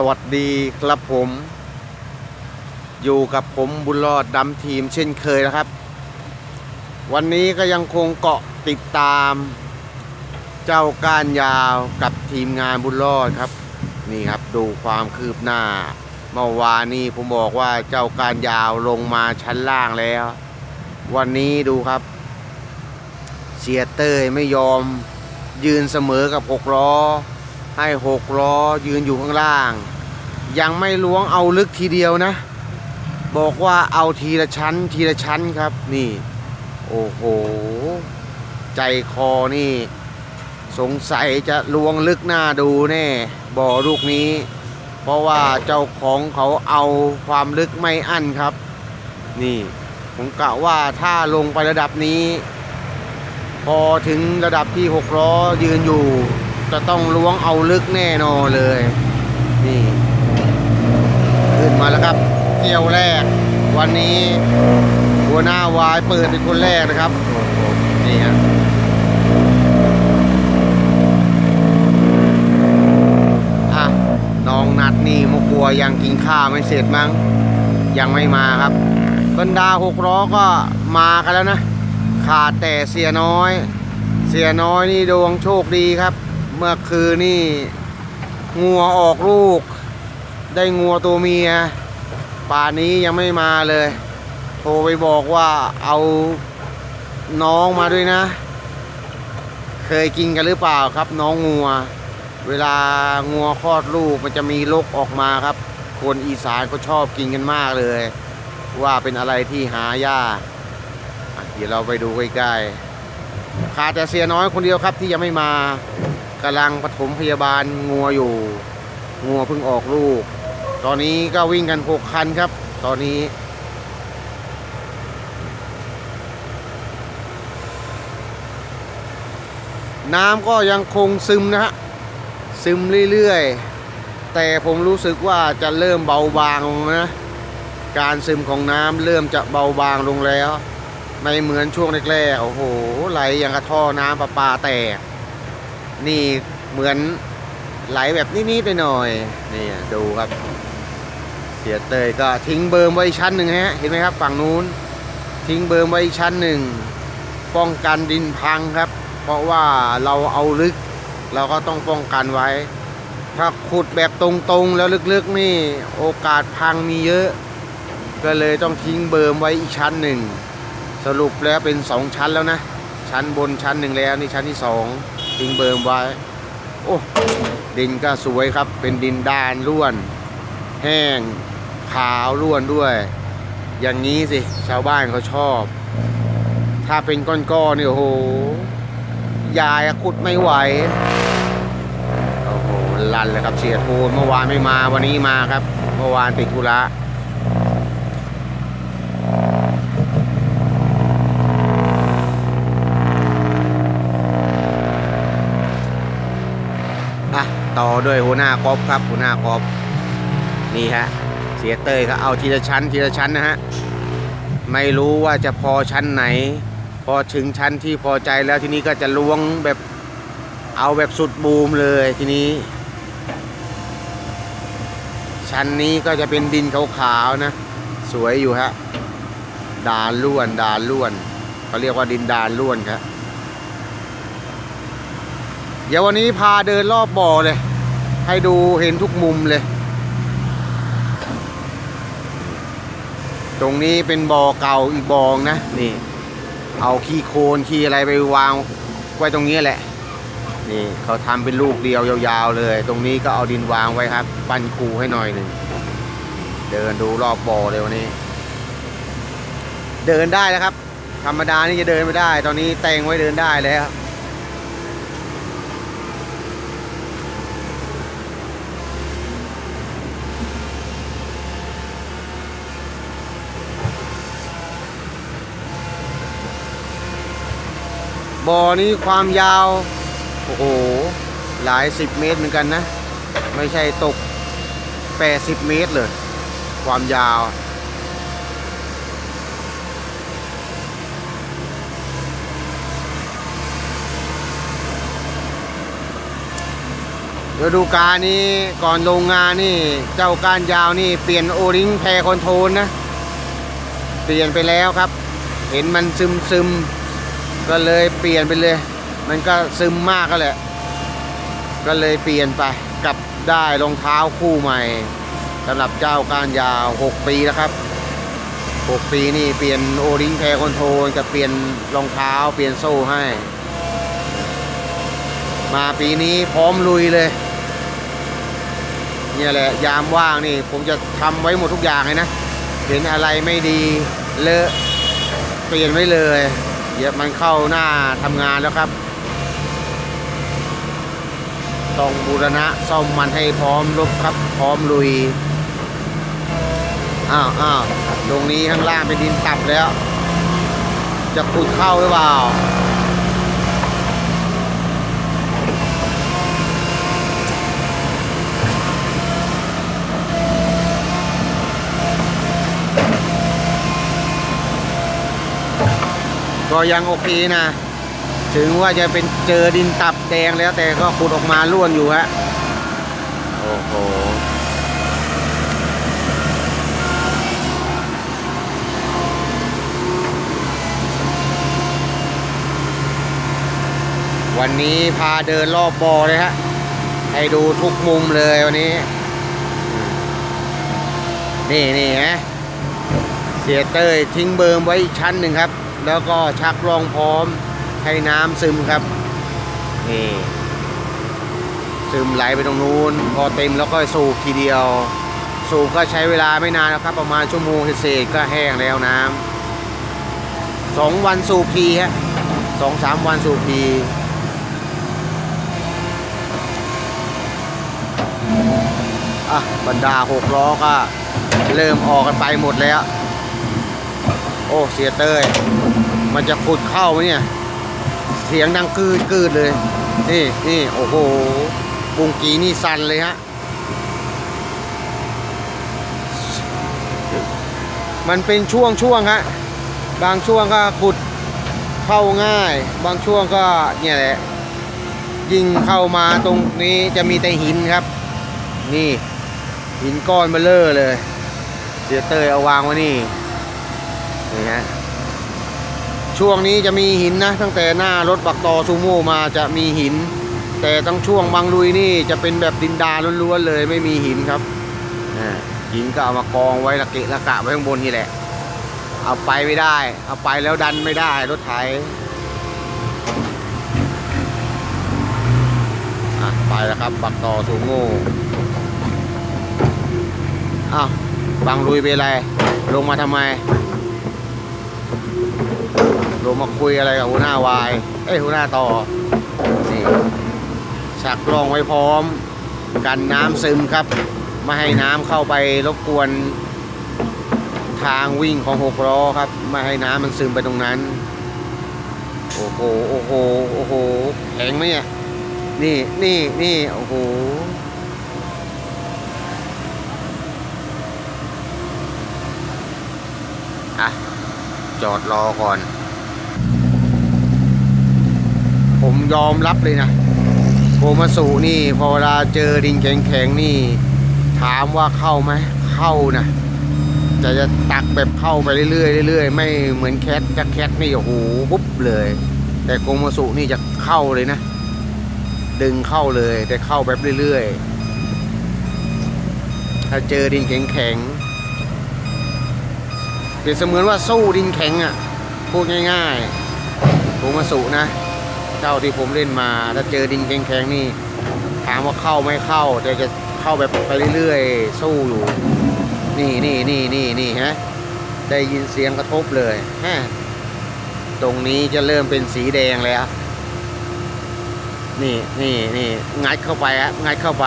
สวัสดีครับผม อยู่กับผมบุญรอดดำทีมเช่นเคยนะครับ วันนี้ก็ยังคงเกาะติดตาม เจ้าก้านยาวกับทีมงานบุญรอดครับ นี่ครับดูความคืบหน้า เมื่อวานนี้ผมบอกว่าเจ้าก้านยาวลงมาชั้นล่างแล้ว วันนี้ดูครับ เสียเต้ยไม่ยอมยืนเสมอกับหกล้อ ให้หกล้อยืนอยู่ข้างล่าง ยังไม่ล้วงเอาลึกทีเดียวนะ บอกว่าเอาทีละชั้นทีละชั้นครับ นี่ โอ้โห ใจคอนี่ สงสัยจะล้วงลึกหน้าดูแน่บ่อลูกนี้ เพราะว่าเจ้าของเขาเอาความลึกไม่อั้นครับ นี่ผมกะว่าถ้าลงไประดับนี้ พอถึงระดับที่หกล้อยืนอยู่ จะต้องล้วงเอาลึกแน่นอนเลย นี่ ขึ้นมาแล้วครับเที่ยวแรก วันนี้หัวหน้าวายเปิดเป็นคนแรกนะครับ นี่ฮะอะน้องนัดนี่มกลัวยังกินข้าวไม่เสร็จมั้ง ยังไม่มาครับบรรดาหกล้อก็มากันแล้วนะ ขาดแต่เสียน้อย เสียน้อยนี่ดวงโชคดีครับ เมื่อคืนนี่งัวออกลูก ได้งัวตัวเมีย ป่านี้ยังไม่มาเลย โทรไปบอกว่าเอาน้องมาด้วยนะ เคยกินกันหรือเปล่าครับ น้องงัว เวลางัวคลอดลูกมันจะมีลกออกมาครับ คนอีสานก็ชอบกินกันมากเลย ว่าเป็นอะไรที่หายากเดี๋ยวเราไปดูใกล้ๆขาดแต่เสียน้อยคนเดียวครับที่ยังไม่มา กำลังปฐมพยาบาลงัวอยู่ งัวเพิ่งออกลูก ตอนนี้ก็วิ่งกันหกคันครับ ตอนนี้น้ำก็ยังคงซึมนะฮะ ซึมเรื่อยๆ แต่ผมรู้สึกว่าจะเริ่มเบาบางลงนะ การซึมของน้ำเริ่มจะเบาบางลงแล้ว ไม่เหมือนช่วงแรกๆ โอ้โห ไหลอย่างกระท่อน้ำประปาแตก นี่เหมือนไหลแบบนิดๆหน่อยๆนี่ดูครับ เสียเตยก็ทิ้งเบิร์มไว้อีกชั้นหนึ่งฮะเห็นไหมครับฝั่งนู้น ทิ้งเบิร์มไว้อีกชั้นหนึ่งป้องกันดินพังครับ เพราะว่าเราเอาลึก เราก็ต้องป้องกันไว้ ถ้าขุดแบบตรงๆแล้วลึกๆนี่โอกาสพังมีเยอะ ก็เลยต้องทิ้งเบิร์มไว้อีกชั้นหนึ่งสรุปแล้วเป็นสองชั้นแล้วนะ ชั้นบนชั้นหนึ่งแล้วนี่ชั้นที่สอง ทิ้งเบิร์มไว้ โอ้ดินก็สวยครับ เป็นดินดานร่วน แห้ง ขาวร่วนด้วย อย่างนี้สิ ชาวบ้านเขาชอบ ถ้าเป็นก้อนๆนี่โอ้โห ยายขุดไม่ไหว โอ้โห ลันเลยครับเสียโทนเมื่อวานไม่มาวันนี้มาครับ เมื่อวานติดธุระ อะต่อด้วยหัวหน้ากอบครับหัวหน้ากอบนี่ฮะเสียเตยก็เอาทีละชั้นทีละชั้นนะฮะไม่รู้ว่าจะพอชั้นไหน พอถึงชั้นที่พอใจแล้วทีนี้ก็จะล้วงแบบเอาแบบสุดบูมเลยทีนี้ ชั้นนี้ก็จะเป็นดินขาวๆนะ สวยอยู่ฮะดานล้วนดานล้วนเขาเรียกว่าดินดานล้วนครับ เดี๋ยววันนี้พาเดินรอบบ่อเลย ให้ดูเห็นทุกมุมเลย ตรงนี้เป็นบ่อเก่าอีกบ่องนะนี่ เอาขี้โคลนขี้อะไรไปวางไว้ตรงนี้แหละ นี่เขาทำเป็นลูกเดียวยาวๆเลย ตรงนี้ก็เอาดินวางไว้ครับ ปั้นคูให้หน่อยหนึ่งเดินดูรอบบ่อเลยวันนี้ เดินได้แล้วครับ ธรรมดานี่จะเดินไม่ได้ ตอนนี้แต่งไว้เดินได้แล้ว บ่อนี้ความยาว โอ้โห หลายสิบเมตรเหมือนกันนะ ไม่ใช่ตก 80 เมตรเลย ความยาว ฤดูกาลนี้ก่อนลงงานนี่เจ้าก้านยาวนี่เปลี่ยนโอริงแพรคอนโทรลนะ เปลี่ยนไปแล้วครับ เห็นมันซึมซึม ก็เลยเปลี่ยนไปเลย มันก็ซึมมากก็แหละ ก็เลยเปลี่ยนไปกับได้รองเท้าคู่ใหม่สำหรับเจ้าก้านยาว 6 ปีแล้วครับ 6 ปีนี่เปลี่ยนโอริงแพรคอนโทรลกับเปลี่ยนรองเท้าเปลี่ยนโซ่ให้ มาปีนี้พร้อมลุยเลยเนี่ยแหละยามว่างนี่ผมจะทำไว้หมดทุกอย่างเลยนะ เห็นอะไรไม่ดีเลอะเปลี่ยนไว้เลย เดี๋ยวมันเข้าหน้าทำงานแล้วครับ ต้องบูรณะซ่อมมันให้พร้อมรบครับ พร้อมลุย อ้าวอ้าวตรงนี้ข้างล่างเป็นดินตับแล้ว จะขุดเข้าหรือเปล่า ก็ยังโอเคนะ ถึงว่าจะเป็นเจอดินตับแดงแล้วแต่ก็ขุดออกมาล้วนอยู่ฮะ โอ้โหวันนี้พาเดินรอบบ่อเลยฮะ ให้ดูทุกมุมเลยวันนี้ นี่นี่ฮะเสียเต้ยทิ้งเบิร์มไว้อีกชั้นหนึ่งครับ แล้วก็ชักรองพร้อมให้น้ำซึมครับนี่ซึมไหลไปตรงนู้น พอเต็มแล้วก็สูบทีเดียว สูบก็ใช้เวลาไม่นานแล้วครับ ประมาณชั่วโมงเศษก็แห้งแล้วน้ำสองวันสูบทีฮะสองสามวันสูบทีอะบรรดาหกล้อก็เริ่มออกกันไปหมดแล้ว โอ้ เสียเต้ย มันจะขุดเข้าไหมเนี่ย เสียงดังกืดกืดเลย นี่นี่โอ้โหบุงกีนี่สั่นเลยฮะ มันเป็นช่วงช่วงฮะ บางช่วงก็ขุดเข้าง่าย บางช่วงก็เนี่ยแหละ ยิงเข้ามาตรงนี้จะมีแต่หินครับ นี่ หินก้อนเบลเลอร์เลยเสียเตยเอาวางไว้นี่ นี่ฮะ ช่วงนี้จะมีหินนะ ตั้งแต่หน้ารถบักตอซูโม่มาจะมีหิน แต่ตั้งช่วงบางลุยนี่จะเป็นแบบดินดาล้วนๆเลยไม่มีหินครับหินก็เอามากองไว้ละเกะละกะไว้ข้างบนนี่แหละ เอาไปไม่ได้ เอาไปแล้วดันไม่ได้รถไถอะไปแล้วครับบักตอซูโม่อ้าวบางลุยไปนอะไรลงมาทำไม ลงมาคุยอะไรกับหัวหน้าวาย เอ้ยหัวหน้าต่อ นี่ชักรองไว้พร้อม กันน้ำซึมครับ ไม่ให้น้ำเข้าไปรบกวน ทางวิ่งของหกล้อครับ ไม่ให้น้ำมันซึมไปตรงนั้น โอ้โห โอ้โห โอ้โห แข็งไหมเนี่ย นี่ นี่ นี่ โอ้โหอะ จอดรอก่อน ผมยอมรับเลยนะโกมาสุนี่พอเวลาเจอดินแข็งๆนี่ ถามว่าเข้าไหมเข้านะจะจะตักแบบเข้าไปเรื่อยๆเรื่อยๆไม่เหมือนแคทจะแคทนี่โอ้โหปุ๊บเลย แต่โกมาสุนี่จะเข้าเลยนะ ดึงเข้าเลยแต่เข้าแบบเรื่อยๆถ้าเจอดินแข็งๆเปรียบเสมือนว่าสู้ดินแข็งอะพูดง่ายๆโกมาสุนะ เจ้าที่ผมเล่นมา ถ้าเจอดินแข็งๆนี่ ถามว่าเข้าไม่เข้าแต่จะเข้าแบบไปเรื่อยๆ สู้อยู่ นี่นี่นี่นี่นี่ฮะได้ยินเสียงกระทบเลยฮะตรงนี้จะเริ่มเป็นสีแดงแล้ว นี่นี่นี่งัดเข้าไปอะงัดเข้าไป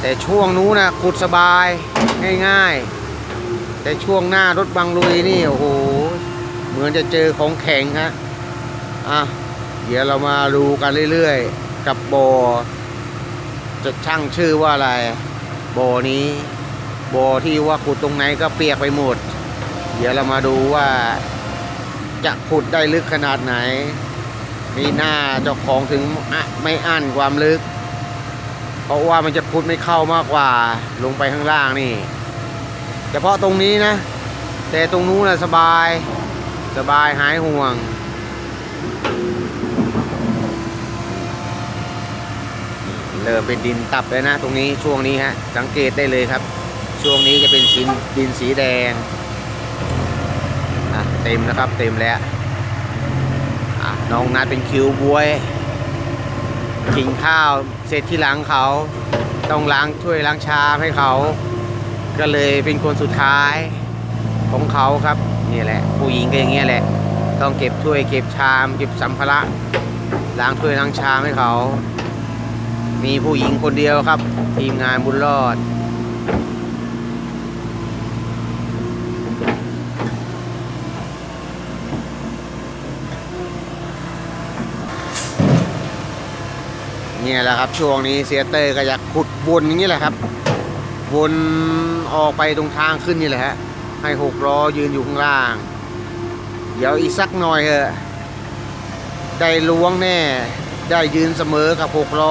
แต่ช่วงนู้นนะขุดสบายง่ายๆ แต่ช่วงหน้ารถบังลุยนี่โอ้โหเหมือนจะเจอของแข็งฮะ อะเดี๋ยวเรามาดูกันเรื่อยๆ กับโบ จะช่างชื่อว่าอะไร โบนี้โบที่ว่าขุดตรงไหนก็เปียกไปหมด เดี๋ยวเรามาดูว่า จะขุดได้ลึกขนาดไหน มีหน้าเจ้าของถึงอะไม่อั้นความลึก เพราะว่ามันจะพุดไม่เข้ามากกว่า ลงไปข้างล่างนี่เฉพาะตรงนี้นะ แต่ตรงนู้นนะสบาย สบายหายห่วง เริ่มเป็นดินตับแล้วนะตรงนี้ช่วงนี้ฮะสังเกตได้เลยครับ ช่วงนี้จะเป็นสีดินสีแดงอะเต็มนะครับเต็มแล้วอะน้องนัดเป็นคิวบวยกินข้าวเสร็จที่หลังเขา ต้องล้างถ้วยล้างชามให้เขา ก็เลยเป็นคนสุดท้ายของเขาครับนี่แหละ ผู้หญิงก็อย่างเงี้ยแหละ ต้องเก็บถ้วยเก็บชามเก็บสัมภาระล้างถ้วยล้างชามให้เขา มีผู้หญิงคนเดียวครับ ทีมงานบุญรอด เนี่ยแหละครับช่วงนี้เสียเตอร์ก็อยากขุดวนอย่างนี้แหละครับ วนออกไปตรงทางขึ้นนี่แหละฮะให้หกล้อยืนอยู่ข้างล่าง ดี๋ยวอีกสักหน่อยเถอะได้ล้วงแน่ ได้ยืนเสมอกับหกล้อ